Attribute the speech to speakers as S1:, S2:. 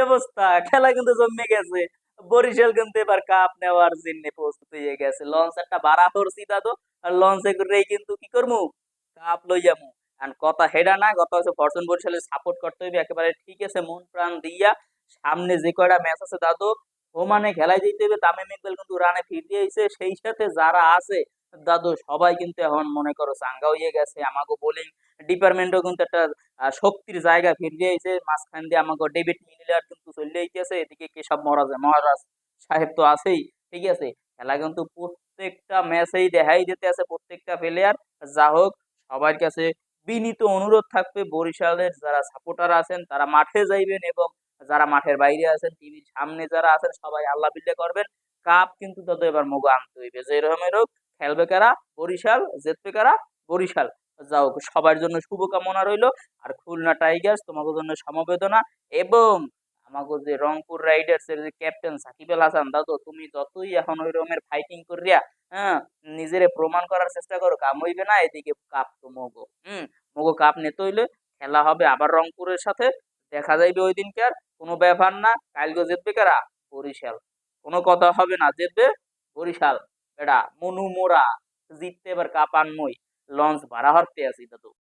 S1: অবস্থা। খেলা কিন্তু জমে গেছে। বরিশাল কিন্তু এবার কাপ নেওয়ার জন্য প্রস্তুত হয়ে গেছে। লঞ্চ একটা ভাড়া করছি দাদু। আর লঞ্চে করেই কিন্তু কি করব? কাপ লই যাব। আর কথা হেডা না, কথা হচ্ছে ফরচুন বরিশালের সাপোর্ট করতে হবে। একেবারে ঠিক আছে, মন প্রাণ দিয়া। সামনে যে কয়টা ম্যাচ আছে দাদু মানে খেলায় দিতে হবে। তামিম ইকবাল কিন্তু রানে ফিরতে দিয়েছে সেই সাথে যারা আছে দাদু, সবাই কিন্তু এখন মনে করো চাঙ্গা হয়ে গেছে। আমাকে বোলিং ডিপার্টমেন্টও কিন্তু একটা শক্তির জায়গা ফিরে দিয়েছে মাঝখান দিয়ে আমাকে ডেভিড মিলার কিন্তু চলে যাইতেছে এদিকে কেশব মহারাজ মহারাজ সাহেব তো আছেই, ঠিক আছে? খেলা কিন্তু প্রত্যেকটা ম্যাচেই দেখাই দিতে আছে প্রত্যেকটা প্লেয়ার যা হোক, সবার কাছে বিনীত অনুরোধ থাকবে, বরিশালের যারা সাপোর্টার আছেন তারা মাঠে যাইবেন এবং যারা মাঠের বাইরে আছেন, টিভির সামনে যারা আছেন, সবাই আল্লাহ বিল্লে করবেন। কাপ কিন্তু তাদের এবার মগো আনতে হইবে। যে রকমের হোক খেলবে কারা? বরিশাল, জিতবে কারা? বরিশাল। যাও, সবার জন্য শুভকামনা রইল। আর খুলনা টাইগার্স, তোমাদের জন্য সমবেদনা। এবং আমাকে যে রংপুর রাইডার্স এর যে ক্যাপ্টেন সাকিব আল হাসান, দাদু, তুমি যতই এখন ওই রকমের ফাইটিং করিয়া হ্যাঁ নিজেরে প্রমাণ করার চেষ্টা করো, কাম হইবে না, এদিকে কাপ তো মগো। হুম, মগো কাপ নিতে হইলে খেলা হবে আবার রংপুরের সাথে, দেখা যাইবে ওই দিনকার, কোনো ব্যাপার না। কালকে জিতবে কারা? বরিশাল। কোনো কথা হবে না, জিতবে বরিশাল। বেড়া মনু মোরা জিততে এবার কাপান মই লঞ্চ ভাড়া হরতে আছি দাদু।